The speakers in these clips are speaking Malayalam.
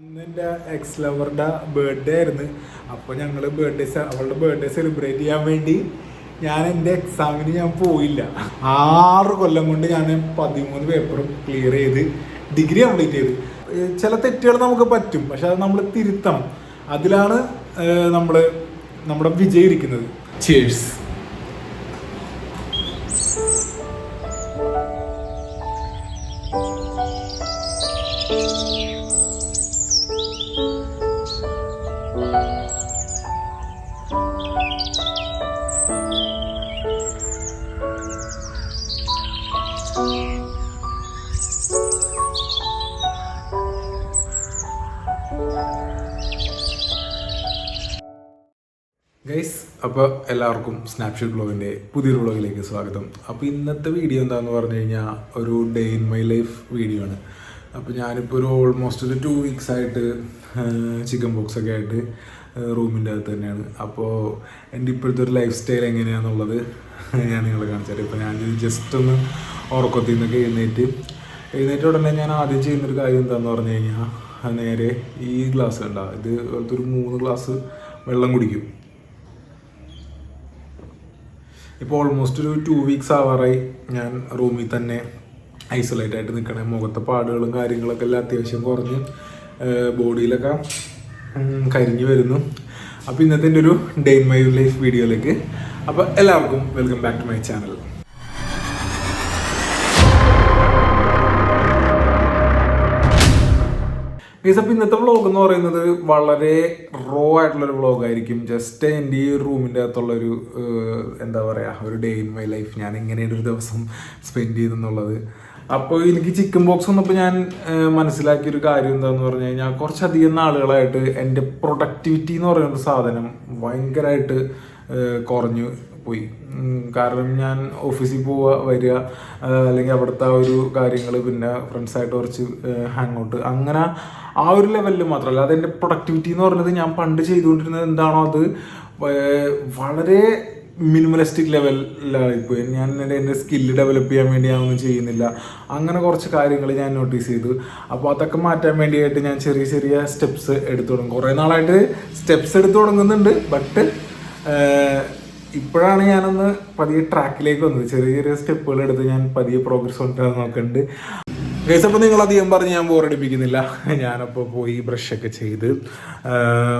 ഇന്ന് എന്റെ എക്സ് ലവറുടെ ബർത്ത്ഡേ ആയിരുന്നു അപ്പോൾ ഞങ്ങൾ ബർത്ത്ഡേ അവളുടെ ബർത്ത്ഡേ സെലിബ്രേറ്റ് ചെയ്യാൻ വേണ്ടി ഞാൻ എന്റെ എക്സാമിന് ഞാൻ പോയില്ല. ആറ് കൊല്ലം കൊണ്ട് ഞാൻ പതിമൂന്ന് പേപ്പറും ക്ലിയർ ചെയ്ത് ഡിഗ്രി കംപ്ലീറ്റ് ചെയ്ത്. ചില തെറ്റുകൾ നമുക്ക് പറ്റും പക്ഷെ അത് നമ്മൾ തിരുത്തണം. അതിലാണ് നമ്മൾ നമ്മുടെ വിജയം ഇരിക്കുന്നത്. ചേഴ്സ് അപ്പോൾ എല്ലാവർക്കും സ്നാപ്ഷോട്ട് ബ്ലോഗിന്റെ പുതിയൊരു ബ്ലോഗിലേക്ക് സ്വാഗതം. അപ്പോൾ ഇന്നത്തെ വീഡിയോ എന്താണെന്ന് പറഞ്ഞു കഴിഞ്ഞാൽ ഒരു day in my life video ആണ്. അപ്പോൾ ഞാനിപ്പോൾ ഒരു ഓൾമോസ്റ്റ് ഒരു ടു വീക്സ് ആയിട്ട് ചിക്കൻ ബോക്സ് ഒക്കെ ആയിട്ട് റൂമിന്റെ അകത്ത് തന്നെയാണ്. അപ്പോൾ എന്റെ ഇപ്പോഴത്തെ ഒരു ലൈഫ് സ്റ്റൈൽ എങ്ങനെയാണെന്നുള്ളത് ഞാൻ നിങ്ങളെ കാണിച്ചാൽ ഇപ്പോൾ ഞാൻ ജസ്റ്റ് ഒന്ന് ഉറക്കത്തിൽ നിന്നൊക്കെ എഴുന്നേറ്റ് എഴുന്നേറ്റ ഉടനെ ഞാൻ ആദ്യം ചെയ്യുന്നൊരു കാര്യം എന്താണെന്ന് പറഞ്ഞു കഴിഞ്ഞാൽ നേരെ ഈ ഗ്ലാസ് കണ്ട ഇത് ഒരു മൂന്ന് ഗ്ലാസ് വെള്ളം കുടിക്കും. ഇപ്പോൾ ഓൾമോസ്റ്റ് ഒരു ടു വീക്സ് ആവാറായി. ഞാൻ റൂമിൽ തന്നെ ഐസൊലേറ്റ് ആയിട്ട് നിൽക്കണേ മുഖത്തെ പാടുകളും കാര്യങ്ങളൊക്കെ എല്ലാം അത്യാവശ്യം കുറഞ്ഞ് ബോഡിയിലൊക്കെ കരിഞ്ഞു വരുന്നു. അപ്പോൾ ഇന്നത്തെ എന്റെ ഒരു ഡേ മൈ ലൈഫ് വീഡിയോയിലേക്ക് അപ്പോൾ എല്ലാവർക്കും welcome back to my channel guys അപ്പോൾ ഇന്നത്തെ വ്ളോഗ് എന്ന് പറയുന്നത് വളരെ റോ ആയിട്ടുള്ളൊരു വ്ളോഗ് ആയിരിക്കും. ജസ്റ്റ് എന്റെ ഈ റൂമിന്റെ അകത്തുള്ളൊരു എന്താ പറയുക ഒരു ഡേ ഇൻ മൈ ലൈഫ് ഞാൻ എങ്ങനെയാണ് ഒരു ദിവസം സ്പെൻഡ് ചെയ്തെന്നുള്ളത്. അപ്പോൾ എനിക്ക് ചിക്കൻ ബോക്സ് വന്നപ്പോൾ ഞാൻ മനസ്സിലാക്കിയ ഒരു കാര്യം എന്താണെന്ന് പറഞ്ഞു കഴിഞ്ഞാൽ കുറച്ചധികം നാളുകളായിട്ട് എന്റെ പ്രൊഡക്ടിവിറ്റി എന്ന് പറയുന്ന സാധനം ഭയങ്കരമായിട്ട് കുറഞ്ഞു പോയി. കാരണം ഞാൻ ഓഫീസിൽ പോവുക വരിക അല്ലെങ്കിൽ അവിടുത്തെ ആ ഒരു കാര്യങ്ങൾ പിന്നെ ഫ്രണ്ട്സായിട്ട് കുറച്ച് ഹാങ് ഔട്ട് അങ്ങനെ ആ ഒരു ലെവലിൽ മാത്രമല്ല അതെന്റെ പ്രൊഡക്ടിവിറ്റി എന്ന് പറഞ്ഞത് ഞാൻ പണ്ട് ചെയ്തുകൊണ്ടിരുന്നത് എന്താണോ അത് വളരെ മിനിമലിസ്റ്റിക് ലെവലിലാണ് ഇപ്പോൾ ഞാൻ എന്റെ സ്കില്ല് ഡെവലപ്പ് ചെയ്യാൻ വേണ്ടി ഞാനൊന്നും ചെയ്യുന്നില്ല. അങ്ങനെ കുറച്ച് കാര്യങ്ങൾ ഞാൻ നോട്ടീസ് ചെയ്തു. അപ്പോൾ അതൊക്കെ മാറ്റാൻ വേണ്ടിയായിട്ട് ഞാൻ ചെറിയ ചെറിയ സ്റ്റെപ്സ് എടുത്തു തുടങ്ങും. കുറേ നാളായിട്ട് സ്റ്റെപ്സ് എടുത്തു തുടങ്ങുന്നുണ്ട് ബട്ട് ഇപ്പോഴാണ് ഞാനൊന്ന് പതിയെ ട്രാക്കിലേക്ക് വന്നത്. ചെറിയ ചെറിയ സ്റ്റെപ്പുകൾ എടുത്ത് ഞാൻ പതിയെ പ്രോഗ്രസ് കൊണ്ടുവരാൻ നോക്കുന്നുണ്ട് ഗൈസ് അപ്പോൾ നിങ്ങൾ അധികം പറഞ്ഞ് ഞാൻ ബോറടിപ്പിക്കുന്നില്ല ഞാനപ്പോൾ പോയി ബ്രഷൊക്കെ ചെയ്ത്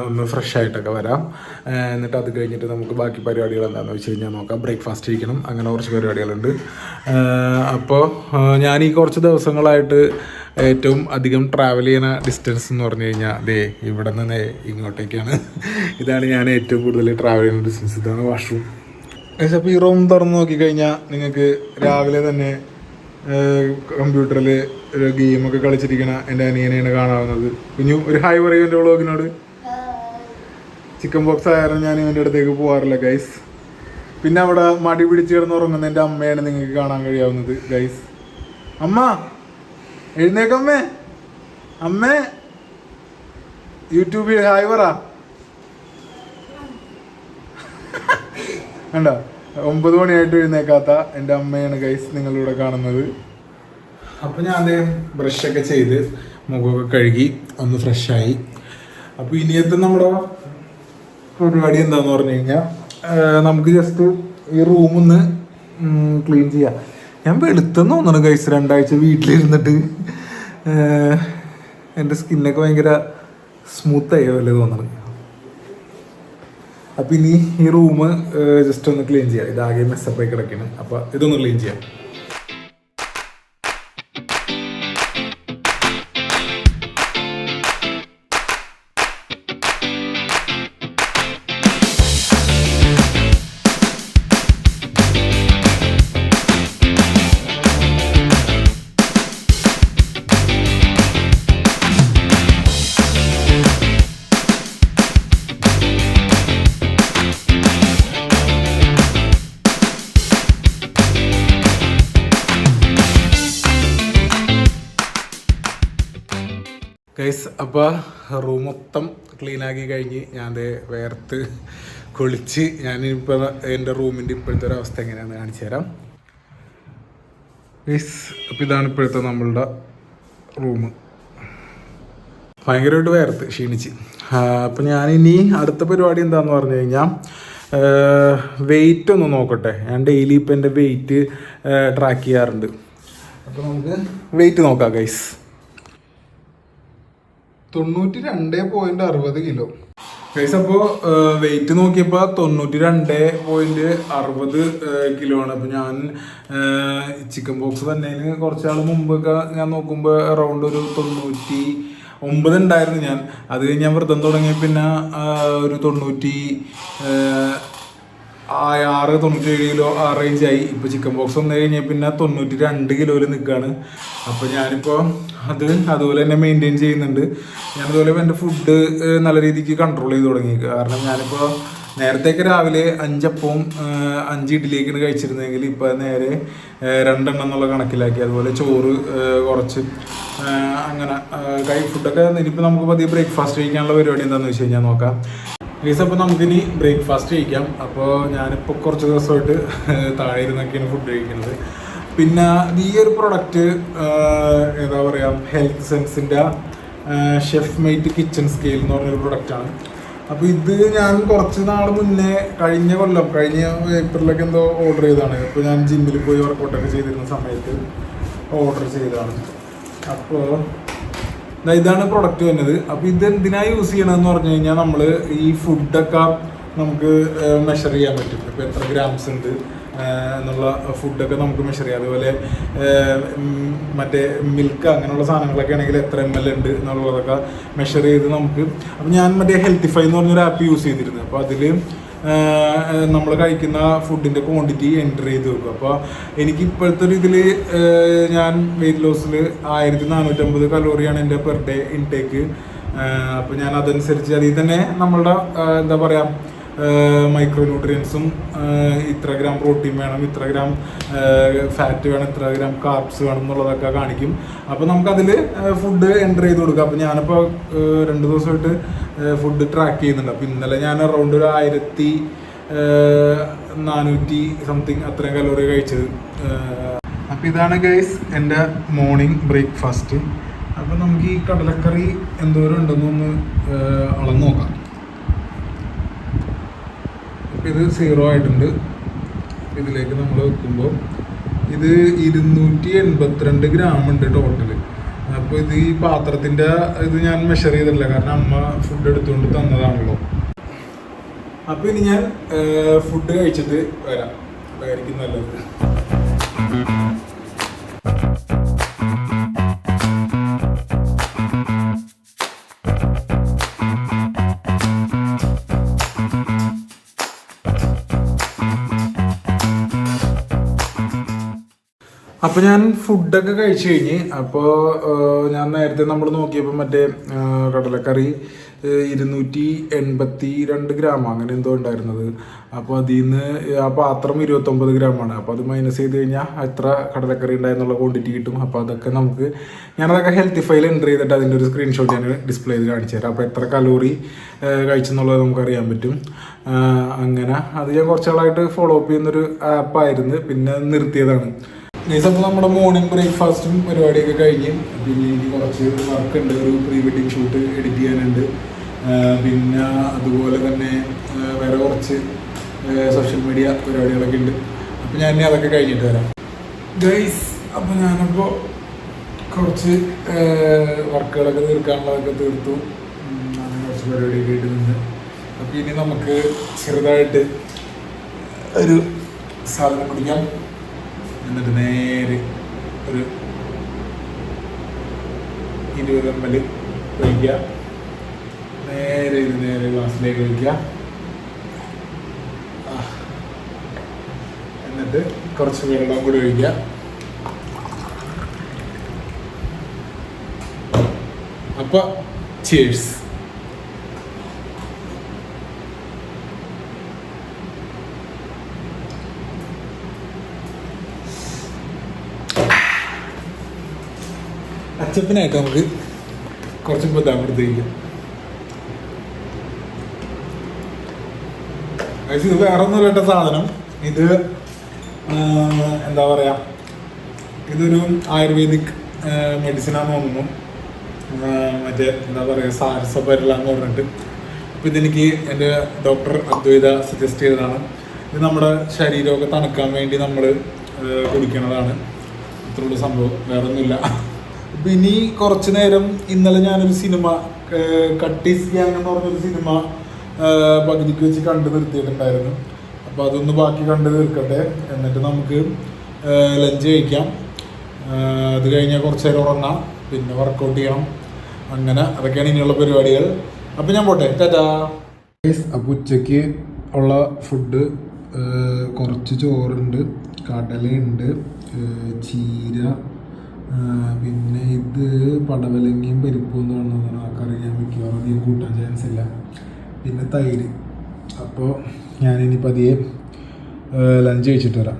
ഒന്ന് ഫ്രഷ് ആയിട്ടൊക്കെ വരാം. എന്നിട്ട് അത് കഴിഞ്ഞിട്ട് നമുക്ക് ബാക്കി പരിപാടികൾ എന്താണെന്ന് വെച്ച് കഴിഞ്ഞാൽ നോക്കാം. ബ്രേക്ക്ഫാസ്റ്റ് കഴിക്കണം അങ്ങനെ കുറച്ച് പരിപാടികളുണ്ട്. അപ്പോൾ ഞാൻ ഈ കുറച്ച് ദിവസങ്ങളായിട്ട് ഏറ്റവും അധികം ട്രാവൽ ചെയ്യുന്ന ഡിസ്റ്റൻസ് എന്ന് പറഞ്ഞു കഴിഞ്ഞാൽ ദേ ഇവിടെ നിന്ന് ഇങ്ങോട്ടേക്കാണ്. ഇതാണ് ഞാൻ ഏറ്റവും കൂടുതൽ ട്രാവൽ ചെയ്യുന്ന ഡിസ്റ്റൻസ് ഇതാണ് വാഷ്റൂം അപ്പോൾ ഈ റൂം തുറന്ന് നോക്കിക്കഴിഞ്ഞാൽ നിങ്ങൾക്ക് രാവിലെ തന്നെ കമ്പ്യൂട്ടറിൽ ഒരു ഗെയിമൊക്കെ കളിച്ചിരിക്കണ എന്റെ അനിയനെയാണ് കാണാവുന്നത്. കുഞ്ഞു ഒരു ഹായ് പറയൂ എന്റെ വ്ളോഗിനോട്? ചിക്കൻ ബോക്സ് ആയാലും ഞാൻ ഇവന്റെ അടുത്തേക്ക് പോകാറില്ല ഗൈസ് പിന്നെ അവിടെ മടി പിടിച്ച് കിടന്ന് ഉറങ്ങുന്ന എന്റെ അമ്മയാണ് നിങ്ങൾക്ക് കാണാൻ കഴിയാവുന്നത് ഗൈസ് അമ്മ! എഴുന്നേക്കമ്മേ അമ്മേ. യൂട്യൂബിൽ ഹായ് പറ. കണ്ടോ? ഒമ്പത് മണിയായിട്ട് എഴുന്നേക്കാത്ത എന്റെ അമ്മയാണ് ഗൈസ് നിങ്ങളിവിടെ കാണുന്നത്. അപ്പോൾ ഞാൻ അതേ ബ്രഷൊക്കെ ചെയ്ത് മുഖമൊക്കെ കഴുകി ഒന്ന് ഫ്രഷായി അപ്പോൾ ഇനിയത്തെ നമ്മുടെ പരിപാടി എന്താന്ന് പറഞ്ഞു കഴിഞ്ഞാൽ നമുക്ക് ജസ്റ്റ് ഈ റൂമൊന്ന് ക്ലീൻ ചെയ്യാം. ഞാൻ വെളുത്തെന്ന് തോന്നുന്നു കഴിച്ച് രണ്ടാഴ്ച വീട്ടിലിരുന്നിട്ട്. എന്റെ സ്കിന്നൊക്കെ ഭയങ്കര സ്മൂത്തായ പോലെ തോന്നുന്നു അപ്പം ഇനി ഈ റൂം ജസ്റ്റ് ഒന്ന് ക്ലീൻ ചെയ്യാം. ഇതാകെ മെസ്സപ്പായി കിടക്കണം. അപ്പം ഇതൊന്ന് ക്ലീൻ ചെയ്യാം. ഗൈസ് അപ്പോൾ റൂം മൊത്തം ക്ലീൻ ആക്കി കഴിഞ്ഞ് ഞാൻ വേർത്ത് കുളിച്ച് ഞാനിപ്പോൾ എന്റെ റൂമിന്റെ ഇപ്പോഴത്തെ ഒരു അവസ്ഥ എങ്ങനെയാണെന്ന് കാണിച്ചു തരാം. ഗൈസ് അപ്പോൾ ഇതാണ് ഇപ്പോഴത്തെ നമ്മളുടെ റൂം ഭയങ്കരമായിട്ട് വേർത്ത് ക്ഷീണിച്ച്. അപ്പം ഞാനിനി അടുത്ത പരിപാടി എന്താണെന്ന് പറഞ്ഞു കഴിഞ്ഞാൽ വെയിറ്റ് ഒന്ന് നോക്കട്ടെ. ഞാൻ ഡെയിലി ഇപ്പം എന്റെ വെയിറ്റ് ട്രാക്ക് ചെയ്യാറുണ്ട്. അപ്പോൾ നമുക്ക് വെയിറ്റ് നോക്കാം ഗൈസ് തൊണ്ണൂറ്റി രണ്ട് പോയിന്റ് അറുപത് കിലോ. ഗൈസ് അപ്പോൾ വെയിറ്റ് നോക്കിയപ്പോൾ തൊണ്ണൂറ്റി രണ്ട് പോയിന്റ് അറുപത് കിലോ ആണ്. അപ്പോൾ ഞാൻ ചിക്കൻ ബോക്സ് തന്നെ കുറച്ച് നാൾ മുമ്പൊക്കെ ഞാൻ നോക്കുമ്പോൾ അറൗണ്ട് ഒരു തൊണ്ണൂറ്റി ഒമ്പത് ഉണ്ടായിരുന്നു ഞാൻ. അത് കഴിഞ്ഞ് ഞാൻ വ്രതം തുടങ്ങിയ പിന്നെ ഒരു തൊണ്ണൂറ്റി ആറ് തൊണ്ണൂറ്റേഴ് കിലോ ആ ആയി. ഇപ്പൊ ചിക്കൻ ബോക്സ് വന്നു കഴിഞ്ഞാൽ പിന്നെ തൊണ്ണൂറ്റി രണ്ട് കിലോയിൽ നിൽക്കുകയാണ് അപ്പോൾ ഞാനിപ്പോൾ അത് അതുപോലെ തന്നെ മെയിന്റെയിൻ ചെയ്യുന്നുണ്ട്. ഞാനതുപോലെ എന്റെ ഫുഡ് നല്ല രീതിക്ക് കൺട്രോൾ ചെയ്ത് തുടങ്ങി. കാരണം ഞാനിപ്പോൾ നേരത്തേക്ക് രാവിലെ അഞ്ചപ്പവും അഞ്ച് ഇഡ്ഡലിയൊക്കെയാണ് കഴിച്ചിരുന്നെങ്കിൽ ഇപ്പോൾ നേരെ രണ്ടെണ്ണം എന്നുള്ള കണക്കിലാക്കി. അതുപോലെ ചോറ് കുറച്ച് അങ്ങനെ കൈ ഫുഡൊക്കെ ഇനിയിപ്പോൾ നമുക്ക് പതിയെ ബ്രേക്ക്ഫാസ്റ്റ് കഴിക്കാനുള്ള പരിപാടി എന്താണെന്ന് വെച്ച് കഴിഞ്ഞാൽ നോക്കാം. ഗീസ് അപ്പോൾ നമുക്കിനി ബ്രേക്ക്ഫാസ്റ്റ് കഴിക്കാം. അപ്പോൾ ഞാനിപ്പോൾ കുറച്ച് ദിവസമായിട്ട് താഴെ ഇരുന്നൊക്കെയാണ് ഫുഡ് കഴിക്കുന്നത്. പിന്നെ ഈ ഒരു പ്രൊഡക്റ്റ് എന്താ പറയുക ഹെൽത്ത് സെൻസിന്റെ ഷെഫ് മെയ്റ്റ് കിച്ചൺ സ്കെയിൽ എന്ന് പറഞ്ഞൊരു പ്രൊഡക്റ്റാണ് അപ്പോൾ ഇത് ഞാൻ കുറച്ച് നാൾ മുന്നേ കഴിഞ്ഞ കൊല്ലം കഴിഞ്ഞ ഏപ്രിലൊക്കെ എന്തോ ഓർഡർ ചെയ്തതാണ്. ഇപ്പോൾ ഞാൻ ജിമ്മിൽ പോയി വർക്കൗട്ടൊക്കെ ചെയ്തിരുന്ന സമയത്ത് ഓർഡർ ചെയ്തതാണ്. അപ്പോൾ ഇതാണ് പ്രൊഡക്റ്റ് വരുന്നത്. അപ്പോൾ ഇത് എന്തിനാ യൂസ് ചെയ്യണമെന്ന് പറഞ്ഞു കഴിഞ്ഞാൽ നമ്മൾ ഈ ഫുഡൊക്കെ നമുക്ക് മെഷർ ചെയ്യാൻ പറ്റും. ഇപ്പോൾ എത്ര ഗ്രാംസ് ഉണ്ട് എന്നുള്ള ഫുഡൊക്കെ നമുക്ക് മെഷർ ചെയ്യാം. അതുപോലെ മറ്റേ മിൽക്ക് അങ്ങനെയുള്ള സാധനങ്ങളൊക്കെ ആണെങ്കിൽ എത്ര എം എൽ ഉണ്ട് എന്നുള്ളതൊക്കെ മെഷർ ചെയ്ത് നമുക്ക് അപ്പോൾ ഞാൻ മറ്റേ ഹെൽത്തിഫൈ എന്ന് പറഞ്ഞൊരു ആപ്പ് യൂസ് ചെയ്തിരുന്നു. അപ്പോൾ അതിൽ നമ്മൾ കഴിക്കുന്ന ഫുഡിന്റെ ക്വാണ്ടിറ്റി എന്റർ ചെയ്ത് വെക്കും. അപ്പോൾ എനിക്ക് ഇപ്പോഴത്തെ ഒരു ഇതിൽ ഞാൻ വെയിറ്റ് ലോസിൽ ആയിരത്തി നാനൂറ്റമ്പത് കലോറിയാണ് എന്റെ പെർ ഡേ ഇൻടേക്ക് അപ്പോൾ ഞാൻ അതനുസരിച്ച് അതിൽ തന്നെ നമ്മളുടെ എന്താ പറയുക മൈക്രോ ന്യൂട്രിയൻസും ഇത്ര ഗ്രാം പ്രോട്ടീൻ വേണം ഇത്ര ഗ്രാം ഫാറ്റ് വേണം ഇത്ര ഗ്രാം കാർബ്സ് വേണം എന്നുള്ളതൊക്കെ കാണിക്കും. അപ്പോൾ നമുക്കതിൽ ഫുഡ് എന്റർ ചെയ്ത് കൊടുക്കാം. അപ്പോൾ ഞാനിപ്പോൾ രണ്ട് ദിവസമായിട്ട് ഫുഡ് ട്രാക്ക് ചെയ്യുന്നുണ്ട്. അപ്പോൾ ഇന്നലെ ഞാൻ അറൗണ്ട് ഒരു ആയിരത്തി നാനൂറ്റി സംതിങ് അത്രയും കലോറി കഴിച്ചത്. അപ്പോൾ ഇതാണ് ഗൈസ് എന്റെ മോർണിംഗ് ബ്രേക്ക്ഫാസ്റ്റ് അപ്പോൾ നമുക്ക് ഈ കടലക്കറി എന്തോരം ഉണ്ടെന്നൊന്ന് അളന്ന് നോക്കാം. ഇത് സീറോ ആയിട്ടുണ്ട്. ഇതിലേക്ക് നമ്മൾ വെക്കുമ്പോൾ ഇത് ഇരുന്നൂറ്റി എൺപത്തിരണ്ട് ഗ്രാം ഉണ്ട് ടോട്ടൽ അപ്പോൾ ഇത് ഈ പാത്രത്തിന്റെ ഇത് ഞാൻ മെഷർ ചെയ്തിട്ടില്ല. കാരണം അമ്മ ഫുഡ് എടുത്തുകൊണ്ട് തന്നതാണല്ലോ. അപ്പോൾ ഇനി ഞാൻ ഫുഡ് കഴിച്ചിട്ട് വരാം. അതായിരിക്കും നല്ലത്. അപ്പോൾ ഞാൻ ഫുഡൊക്കെ കഴിച്ചു കഴിഞ്ഞ് അപ്പോൾ ഞാൻ നേരത്തെ നമ്മൾ നോക്കിയപ്പോൾ മറ്റേ കടലക്കറി ഇരുന്നൂറ്റി എൺപത്തി രണ്ട് ഗ്രാം അങ്ങനെ എന്തോ ഉണ്ടായിരുന്നത്. അപ്പോൾ അതിൽ നിന്ന് ആ പാത്രം ഇരുപത്തൊമ്പത് ഗ്രാമാണ് അപ്പോൾ അത് മൈനസ് ചെയ്ത് കഴിഞ്ഞാൽ എത്ര കടലക്കറി ഉണ്ടായെന്നുള്ള ക്വാണ്ടിറ്റി കിട്ടും. അപ്പോൾ അതൊക്കെ നമുക്ക് ഞാനതൊക്കെ ഹെൽത്തി ഫയൽ എന്റർ ചെയ്തിട്ട് അതിന്റെ ഒരു സ്ക്രീൻഷോട്ട് ഞാൻ ഡിസ്പ്ലേ ചെയ്ത് കാണിച്ചു തരാം. അപ്പോൾ എത്ര കലോറി കഴിച്ചെന്നുള്ളത് നമുക്ക് അറിയാൻ പറ്റും അങ്ങനെ. അത് ഞാൻ കുറച്ച് നാളായിട്ട് ഫോളോ അപ്പ് ചെയ്യുന്നൊരു ആപ്പായിരുന്നു പിന്നെ നിർത്തിയതാണ്. ഗൈസ് നമ്മുടെ മോർണിംഗ് ബ്രേക്ക്ഫാസ്റ്റും പരിപാടിയൊക്കെ കഴിഞ്ഞ്. പിന്നെ എനിക്ക് കുറച്ച് വർക്ക് ഉണ്ട്. ഒരു പ്രീ വെഡിങ് ഷൂട്ട് എഡിറ്റ് ചെയ്യാനുണ്ട് പിന്നെ അതുപോലെ തന്നെ വേറെ കുറച്ച് സോഷ്യൽ മീഡിയ പരിപാടികളൊക്കെ ഉണ്ട്. അപ്പോൾ ഞാൻ അതൊക്കെ കഴിഞ്ഞിട്ട് വരാം. ഗൈസ് അപ്പോൾ ഞാനപ്പോൾ കുറച്ച് വർക്കുകളൊക്കെ തീർക്കാനുള്ളതൊക്കെ തീർത്തു. അങ്ങനെ കുറച്ച് പരിപാടിയൊക്കെ ആയിട്ട് നിന്ന്. അപ്പോൾ ഇനി നമുക്ക് ചെറുതായിട്ട് ഒരു സാധനം കുടിക്കാം. എന്നിട്ട് നേരെ ഒരു ഇരുപത് എം എൽ ഒഴിക്കുക നേരെ ഇത് നേരെ ഗ്ലാസ്സിലേക്ക് ഒഴിക്കുക ആ. എന്നിട്ട് കുറച്ച് വെള്ളം കൂടി ഒഴിക്കുക. അപ്പൊ ചേഴ്സ് അച്ചപ്പനായിട്ട് നമുക്ക് കുറച്ച് ബുദ്ധിമുട്ടില്ല ഇത് വേറെ ഒന്നും കേട്ട സാധനം. ഇത് എന്താ പറയാ ഇതൊരു ആയുർവേദിക് മെഡിസിനാന്ന് തോന്നുന്നു. മറ്റേ എന്താ പറയുക സാരസപരില എന്ന് പറഞ്ഞിട്ട്. അപ്പം ഇതെനിക്ക് എന്റെ ഡോക്ടർ അദ്വൈത സജസ്റ്റ് ചെയ്തതാണ്. ഇത് നമ്മുടെ ശരീരമൊക്കെ തണുക്കാൻ വേണ്ടി നമ്മൾ കുടിക്കണതാണ്. ഇത്രയുള്ള സംഭവം. വേറെ ഇനി കുറച്ച് നേരം ഇന്നലെ ഞാനൊരു സിനിമ കട്ടീസ് ഗ്യാങ് എന്ന് പറഞ്ഞൊരു സിനിമ പകുതിക്ക് വെച്ച് കണ്ടു നിർത്തിയിട്ടുണ്ടായിരുന്നു. അപ്പോൾ അതൊന്ന് ബാക്കി കണ്ടു തീർക്കട്ടെ. എന്നിട്ട് നമുക്ക് ലഞ്ച് കഴിക്കാം. അത് കഴിഞ്ഞാൽ കുറച്ച് നേരം ഉറങ്ങാം. പിന്നെ വർക്കൗട്ട് ചെയ്യണം. അങ്ങനെ അതൊക്കെയാണ് ഇനിയുള്ള പരിപാടികൾ. അപ്പോൾ ഞാൻ പോട്ടെ. ടാറ്റാ. അപ്പോൾ ഉച്ചയ്ക്ക് ഉള്ള ഫുഡ് കുറച്ച് ചോറുണ്ട് കടലയുണ്ട് ഏഹ് ചീര പിന്നെ ഇത് പടവലങ്ങിയും പരിപ്പും എന്ന് പറഞ്ഞതാണ് ആ കറി ഞാൻ മിക്കവാറും അധികം കൂട്ടാൻ ചാൻസ് ഇല്ല. പിന്നെ തൈര്. അപ്പോൾ ഞാനിനി പതിയെ ലഞ്ച് കഴിച്ചിട്ട് വരാം.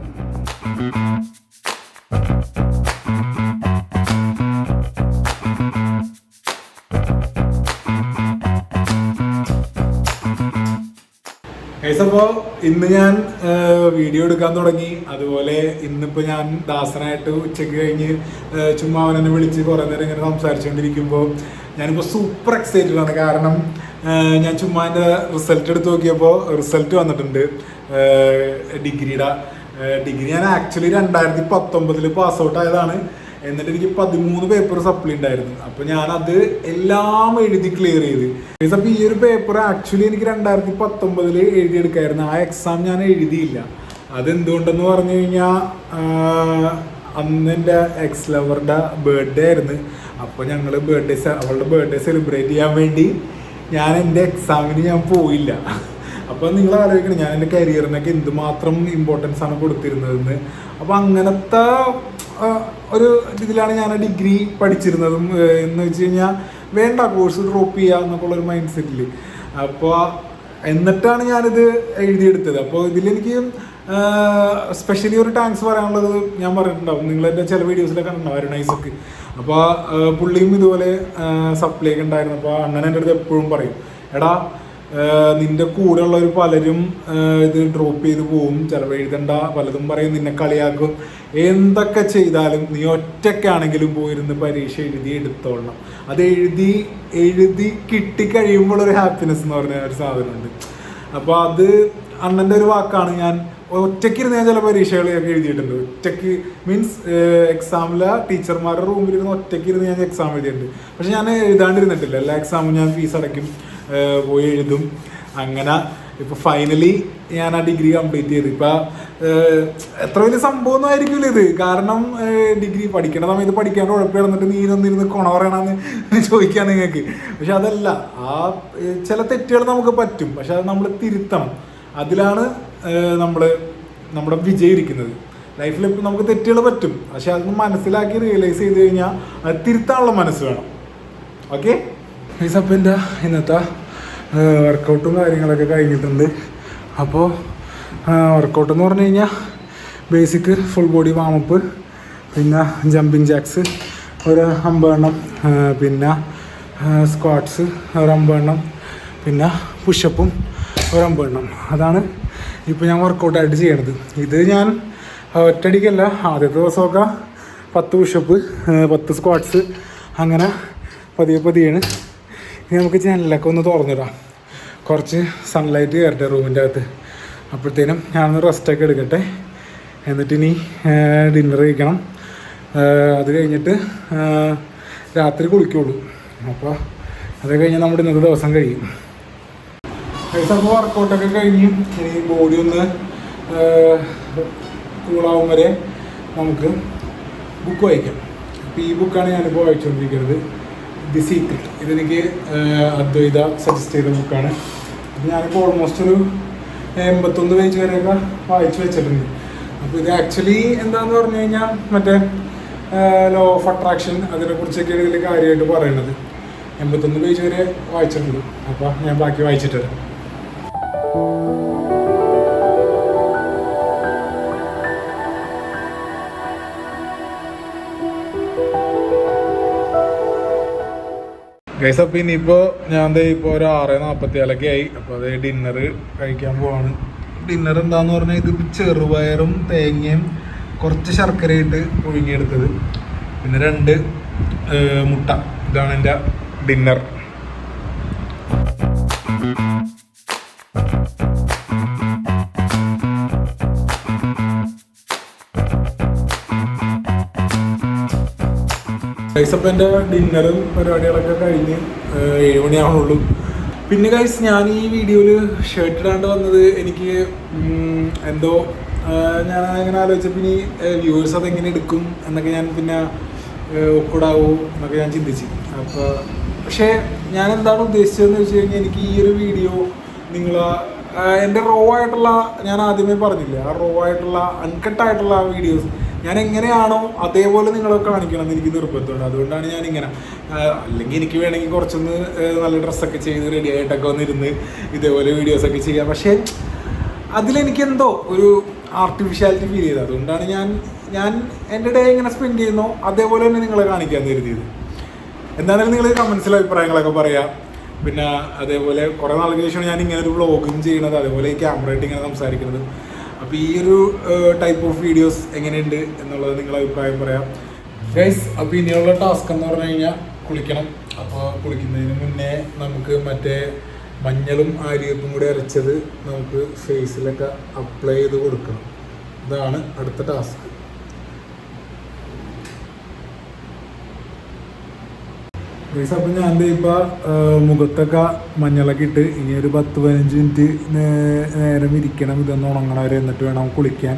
ഇന്ന് ഞാൻ വീഡിയോ എടുക്കാൻ തുടങ്ങി. അതുപോലെ ഇന്നിപ്പോൾ ഞാൻ ദാസനായിട്ട് ഉച്ചയ്ക്ക് കഴിഞ്ഞ് ചുമ്മാ അവനെന്നെ വിളിച്ച് കുറേ നേരം ഇങ്ങനെ സംസാരിച്ചുകൊണ്ടിരിക്കുമ്പോൾ ഞാനിപ്പോൾ സൂപ്പർ എക്സൈറ്റഡ് ആണ്. കാരണം ഞാൻ ചുമ്മാ എന്റെ റിസൾട്ട് എടുത്ത് നോക്കിയപ്പോൾ റിസൾട്ട് വന്നിട്ടുണ്ട്. ഡിഗ്രിയുടെ. ഡിഗ്രി ഞാൻ ആക്ച്വലി രണ്ടായിരത്തി പത്തൊമ്പതിൽ പാസ് ഔട്ട് ആയതാണ്. എന്നിട്ട് എനിക്ക് പതിമൂന്ന് പേപ്പർ സപ്ലി ഉണ്ടായിരുന്നു. അപ്പൊ ഞാൻ അത് എല്ലാം എഴുതി ക്ലിയർ ചെയ്ത്. അപ്പൊ ഈ ഒരു പേപ്പർ ആക്ച്വലി എനിക്ക് രണ്ടായിരത്തി പത്തൊമ്പതിൽ എഴുതിയെടുക്കായിരുന്നു. ആ എക്സാം ഞാൻ എഴുതിയില്ല. അതെന്തുകൊണ്ടെന്ന് പറഞ്ഞു കഴിഞ്ഞാൽ അന്ന് എന്റെ എക്സ് ലവറുടെ ബർത്ത്ഡേ ആയിരുന്നു അപ്പോൾ ഞങ്ങൾ ബർത്ത്ഡേ അവളുടെ ബർത്ത്ഡേ സെലിബ്രേറ്റ് ചെയ്യാൻ വേണ്ടി ഞാൻ എന്റെ എക്സാമിന് ഞാൻ പോയില്ല. അപ്പോൾ നിങ്ങൾ ആലോചിക്കണം ഞാൻ എന്റെ കരിയറിനൊക്കെ എന്തുമാത്രം ഇമ്പോർട്ടൻസ് ആണ് കൊടുത്തിരുന്നതെന്ന്. അപ്പോൾ അങ്ങനത്തെ ഒരു ഇതിലാണ് ഞാൻ ഡിഗ്രി പഠിച്ചിരുന്നതും എന്ന് വെച്ച് കഴിഞ്ഞാൽ വേണ്ട കോഴ്സ് ഡ്രോപ്പ് ചെയ്യുക എന്നൊക്കെ ഒരു മൈൻഡ് സെറ്റിൽ അപ്പോൾ എന്നിട്ടാണ് ഞാനിത് എഴുതിയെടുത്തത്. അപ്പോൾ ഇതിലെനിക്ക് സ്പെഷ്യലി ഒരു താങ്ക്സ് പറയാനുള്ളത് ഞാൻ പറഞ്ഞിട്ടുണ്ടാവും. നിങ്ങൾ എന്റെ ചില വീഡിയോസിലൊക്കെ കണ്ടിട്ടുണ്ടാവും അരുണൈസൊക്കെ. അപ്പോൾ പുള്ളിയും ഇതുപോലെ സപ്ലൈ ഒക്കെ ഉണ്ടായിരുന്നു. അപ്പോൾ അണ്ണൻ എന്റെ അടുത്ത് എപ്പോഴും പറയും എടാ നിന്റെ കൂടെ ഉള്ളവർ പലരും ഇത് ഡ്രോപ്പ് ചെയ്ത് പോവും. ചിലവ് എഴുതണ്ട പലതും പറയും നിന്നെ കളിയാക്കും. എന്തൊക്കെ ചെയ്താലും നീ ഒറ്റയ്ക്കാണെങ്കിലും പോയിരുന്ന് പരീക്ഷ എഴുതി എടുത്തോളണം. അത് എഴുതി എഴുതി കിട്ടിക്കഴിയുമ്പോൾ ഒരു ഹാപ്പിനെസ് എന്ന് പറഞ്ഞ ഒരു സാധനമുണ്ട്. അപ്പോൾ അത് അണ്ണന്റെ ഒരു വാക്കാണ്. ഞാൻ ഒറ്റയ്ക്കിരുന്ന് ഞാൻ ചില പരീക്ഷകളൊക്കെ എഴുതിയിട്ടുണ്ട്. ഒറ്റയ്ക്ക് മീൻസ് എക്സാമിലെ ടീച്ചർമാരുടെ റൂമിലിരുന്ന് ഒറ്റയ്ക്കിരുന്ന് ഞാൻ എക്സാം എഴുതിയിട്ടുണ്ട്. പക്ഷെ ഞാൻ എഴുതാണ്ടിരുന്നിട്ടില്ല. എല്ലാ എക്സാമും ഞാൻ ഫീസ് അടയ്ക്കും. പോയി എഴുതും. അങ്ങനെ ഇപ്പൊ ഫൈനലി ഞാൻ ആ ഡിഗ്രി കംപ്ലീറ്റ് ചെയ്തു. ഇപ്പൊ എത്ര വലിയ സംഭവമൊന്നും ആയിരിക്കില്ല ഇത്. കാരണം ഡിഗ്രി പഠിക്കണ സമയത്ത് പഠിക്കാണ്ട് ഉഴപ്പിടന്നിട്ട് നീ ഇരുന്ന് കൊണ പറയണമെന്ന് ചോദിക്കാൻ നിങ്ങൾക്ക് പക്ഷെ അതല്ല ആ ചില തെറ്റുകൾ നമുക്ക് പറ്റും. പക്ഷെ അത് നമ്മൾ തിരുത്തണം. അതിലാണ് നമ്മൾ നമ്മുടെ വിജയിരിക്കുന്നത് ലൈഫിൽ നമുക്ക് തെറ്റുകൾ പറ്റും. പക്ഷെ അത് മനസ്സിലാക്കി റിയലൈസ് ചെയ്ത് കഴിഞ്ഞാൽ അത് തിരുത്താനുള്ള മനസ്സ് വേണം. ഓക്കെ ഈ സപ്പിന്റെ ഇന്നത്തെ വർക്കൗട്ടും കാര്യങ്ങളൊക്കെ കഴിഞ്ഞിട്ടുണ്ട്. അപ്പോൾ വർക്കൗട്ട് എന്ന് പറഞ്ഞു കഴിഞ്ഞാൽ basic full body warm up പിന്നെ ജമ്പിങ് ജാക്സ് ഒരു അമ്പെണ്ണം പിന്നെ സ്ക്വാട്സ് ഒരു അമ്പെണ്ണം പിന്നെ പുഷപ്പും ഒരു അമ്പെണ്ണം അതാണ് ഇപ്പോൾ ഞാൻ വർക്കൗട്ടായിട്ട് ചെയ്യണത്. ഇത് ഞാൻ ഒറ്റടിക്കല്ല ആദ്യത്തെ ദിവസമൊക്കെ പത്ത് പുഷപ്പ് പത്ത് സ്ക്വാട്സ് അങ്ങനെ പതിയെ പതിയാണ്. ഇനി നമുക്ക് ജനലൊക്കെ ഒന്ന് തുറന്നിടാം. കുറച്ച് സൺലൈറ്റ് കയറട്ടെ റൂമിന്റെ അകത്ത്. അപ്പോഴത്തേനും ഞാനൊന്ന് റെസ്റ്റൊക്കെ എടുക്കട്ടെ. എന്നിട്ട് ഇനി ഡിന്നർ കഴിക്കണം. അത് കഴിഞ്ഞിട്ട് രാത്രി കുളിക്കുള്ളൂ. അപ്പോൾ അത് കഴിഞ്ഞ് നമ്മുടെ ഇന്നത്തെ ദിവസം കഴിയും. അപ്പോൾ വർക്കൗട്ടൊക്കെ കഴിഞ്ഞ് ഇനി ബോഡി ഒന്ന് കൂളാവും വരെ നമുക്ക് ബുക്ക് വായിക്കാം. അപ്പോൾ ഈ ബുക്കാണ് ഞാനിപ്പോൾ വായിച്ചുകൊണ്ടിരിക്കുന്നത്. ദി സീക്രട്ട് ഇതെനിക്ക് അദ്വൈത സജസ്റ്റ് ചെയ്ത ബുക്കാണ് ഞാനിപ്പോൾ ഓൾമോസ്റ്റ് ഒരു എൺപത്തൊന്ന് പേജ് വരെയൊക്കെ വായിച്ചു വെച്ചിട്ടുണ്ട്. അപ്പോൾ ഇത് ആക്ച്വലി എന്താന്ന് പറഞ്ഞു കഴിഞ്ഞാൽ മറ്റേ ലോ ഓഫ് അട്രാക്ഷൻ അതിനെക്കുറിച്ചൊക്കെയാണ് ഇതിൽ കാര്യമായിട്ട് പറയുന്നത് എൺപത്തൊന്ന് പേജ് വരെ വായിച്ചിട്ടുണ്ട്. അപ്പോൾ ഞാൻ ബാക്കി വായിച്ചിട്ടുണ്ട് ഗൈസ് അപ്പോൾ ഇനിയിപ്പോൾ ഞാൻ ഇപ്പോൾ ഒരു ആറ് നാൽപ്പത്തിയാലൊക്കെ ആയി. അപ്പോൾ അത് ഡിന്നർ കഴിക്കാൻ പോവാണ്. ഡിന്നർ എന്താന്ന് പറഞ്ഞാൽ ഇത് ചെറുപയറും തേങ്ങയും കുറച്ച് ശർക്കരയിട്ട് പുഴുങ്ങിയെടുത്തത്. പിന്നെ രണ്ട് മുട്ട. ഇതാണ് എന്റെ ഡിന്നർ ഗൈസ് ഡിന്നറും പരിപാടികളൊക്കെ കഴിഞ്ഞ് ഏഴ് മണിയാവുള്ളൂ പിന്നെ ഗൈസ് ഞാൻ ഈ വീഡിയോയിൽ ഷർട്ട് ഇടാണ്ട് വന്നത് എനിക്ക് എന്തോ ഞാൻ അങ്ങനെ ആലോചിച്ചപ്പോൾ ഇനി വ്യൂവേഴ്സ് അതെങ്ങനെ എടുക്കും എന്നൊക്കെ ഞാൻ പിന്നെ ഒക്കൂടാവൂ എന്നൊക്കെ ഞാൻ ചിന്തിച്ചു. അപ്പോൾ പക്ഷേ ഞാൻ എന്താണ് ഉദ്ദേശിച്ചതെന്ന് വെച്ച് കഴിഞ്ഞാൽ എനിക്ക് ഈ ഒരു വീഡിയോ നിങ്ങൾ എന്റെ റോ ആയിട്ടുള്ള ഞാൻ ആദ്യമേ പറഞ്ഞില്ലേ ആ റോ ആയിട്ടുള്ള അൺകട്ടായിട്ടുള്ള ആ വീഡിയോസ് ഞാൻ എങ്ങനെയാണോ അതേപോലെ നിങ്ങളെ കാണിക്കണം എന്ന് എനിക്ക് നിർബന്ധമുണ്ട്. അതുകൊണ്ടാണ് ഞാൻ ഇങ്ങനെ അല്ലെങ്കിൽ എനിക്ക് വേണമെങ്കിൽ കുറച്ചൊന്ന് നല്ല ഡ്രസ്സൊക്കെ ചെയ്ത് റെഡി ആയിട്ടൊക്കെ വന്നിരുന്ന് ഇതേപോലെ വീഡിയോസൊക്കെ ചെയ്യാം. പക്ഷേ അതിലെനിക്ക് എന്തോ ഒരു ആർട്ടിഫിഷ്യാലിറ്റി ഫീൽ ചെയ്തത് അതുകൊണ്ടാണ് ഞാൻ ഞാൻ എന്റെ ഡേ എങ്ങനെ സ്പെൻഡ് ചെയ്യുന്നോ. അതേപോലെ തന്നെ നിങ്ങളെ കാണിക്കാൻ കരുതിയത്. എന്തായാലും നിങ്ങൾ കമൻസിലെ അഭിപ്രായങ്ങളൊക്കെ പറയാം. പിന്നെ അതേപോലെ കുറേ നാളുകൾക്ക് ശേഷമാണ് ഞാൻ ഇങ്ങനെ ഒരു വ്ളോഗും ചെയ്യണത്. അതേപോലെ ഈ ക്യാമറ ആയിട്ട് ഇങ്ങനെ സംസാരിക്കുന്നത് അപ്പോൾ ഈ ഒരു ടൈപ്പ് ഓഫ് വീഡിയോസ് എങ്ങനെയുണ്ട് എന്നുള്ളത് നിങ്ങളെ അഭിപ്രായം പറയാം. ഗൈസ് അപ്പോൾ ഇനിയുള്ള ടാസ്ക് എന്ന് പറഞ്ഞു കഴിഞ്ഞാൽ കുളിക്കണം. അപ്പോൾ കുളിക്കുന്നതിന് മുന്നേ നമുക്ക് മറ്റേ മഞ്ഞളും ആര്യപ്പും കൂടി അരച്ചത് നമുക്ക് ഫേസിലൊക്കെ അപ്ലൈ ചെയ്ത് കൊടുക്കണം. ഇതാണ് അടുത്ത ടാസ്ക് ഗൈസ് അപ്പം ഞാൻ ഇപ്പൊ മുഖത്തൊക്കെ മഞ്ഞളൊക്കെ ഇട്ട് ഇനി ഒരു പത്ത് പതിനഞ്ച് മിനിറ്റ് നേരം ഇരിക്കണം ഇതൊന്ന് ഉണങ്ങണം വരെ എന്നിട്ട് വേണം കുളിക്കാൻ.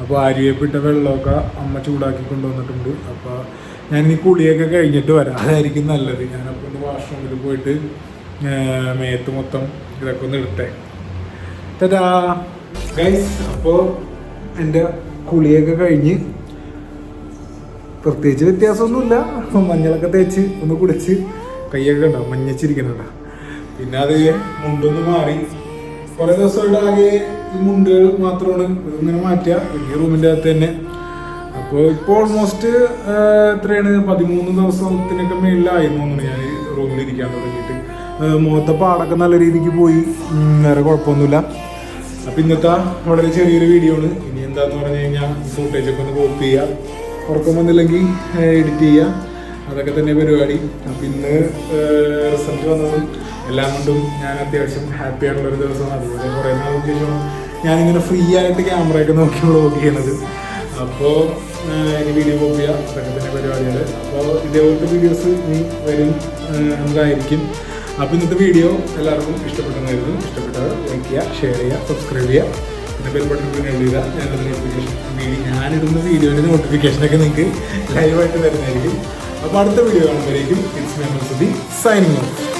അപ്പോൾ ആര്യപ്പിട്ട വെള്ളമൊക്കെ അമ്മ ചൂടാക്കി കൊണ്ടുവന്നിട്ടുണ്ട്. അപ്പോൾ ഞാൻ ഇനി കുളിയൊക്കെ കഴിഞ്ഞിട്ട് വരാം. അതായിരിക്കും നല്ലത്. ഞാനപ്പോൾ ഒന്ന് വാഷ്റൂമിൽ പോയിട്ട് മേത്ത് മൊത്തം ഇതൊക്കെ ഒന്ന് ഇടട്ടെ തരാ ഗൈസ് അപ്പോൾ എന്റെ കുളിയൊക്കെ കഴിഞ്ഞ് പ്രത്യേകിച്ച് വ്യത്യാസമൊന്നുമില്ല. മഞ്ഞളൊക്കെ തേച്ച് ഒന്ന് കുടിച്ച് കൈയൊക്കെ ഉണ്ടാവും മഞ്ഞച്ചിരിക്കണുണ്ട? പിന്നെ അത് മുണ്ടൊന്ന് മാറി. കുറേ ദിവസമായിട്ട് ആകെ ഈ മുണ്ടുകൾ മാത്രമാണ് ഇങ്ങനെ മാറ്റുക. വലിയ റൂമിന്റെ അകത്ത് തന്നെ. അപ്പോൾ ഇപ്പോൾ ഓൾമോസ്റ്റ് എത്രയാണ്? പതിമൂന്ന് ദിവസത്തിനൊക്കെ മേളിലായി തോന്നുന്നു ഞാൻ റൂമിലിരിക്കാൻ തുടങ്ങിയിട്ട്. മുഖത്തെ പാടൊക്കെ നല്ല രീതിക്ക് പോയി. വേറെ കുഴപ്പമൊന്നുമില്ല. അപ്പം ഇന്നത്തെ വളരെ ചെറിയൊരു വീഡിയോ ആണ്. ഇനി എന്താന്ന് പറഞ്ഞു കഴിഞ്ഞാൽ ഫുട്ടേജൊക്കെ ഒന്ന് കോപ്പി ചെയ്യുക. ഉറക്കം വന്നില്ലെങ്കിൽ എഡിറ്റ് ചെയ്യുക അതൊക്കെ തന്നെ പരിപാടി. അപ്പം ഇന്ന് റിസൾട്ട് വന്നതും എല്ലാം കൊണ്ടും ഞാൻ അത്യാവശ്യം ഹാപ്പി ആയിട്ടുള്ള ഒരു ദിവസമാണ്. അതുപോലെ കുറേ നാൾക്ക് ശേഷം ഞാനിങ്ങനെ ഫ്രീ ആയിട്ട് ക്യാമറയൊക്കെ നോക്കി വ്ളോഗ് ചെയ്യുന്നത്. അപ്പോൾ ഇനി വീഡിയോ ചെയ്യുക അതൊക്കെ തന്നെ പരിപാടികൾ അപ്പോൾ ഇതേപോലത്തെ വീഡിയോസ് ഇനി വരും എന്തായിരിക്കും അപ്പോൾ ഇന്നത്തെ വീഡിയോ എല്ലാവർക്കും ഇഷ്ടപ്പെട്ടെന്നായിരുന്നു. ഇഷ്ടപ്പെട്ടത് ലൈക്ക് ചെയ്യുക ഷെയർ ചെയ്യുക സബ്സ്ക്രൈബ് ചെയ്യുക. പിന്നെ പേര് പിന്നെ എഴുതുക ഞാനത് നോട്ടിഫിക്കേഷൻ ഞാനിടുന്ന വീഡിയോയുടെ നോട്ടിഫിക്കേഷനൊക്കെ നിങ്ങൾക്ക് ലൈവായിട്ട് തരുന്നതായിരിക്കും അപ്പോൾ അടുത്ത വീഡിയോ കാണുമ്പോഴേക്കും ഇറ്റ്സ് മെമ്മർ ദി സൈനിങ് ഓഫ്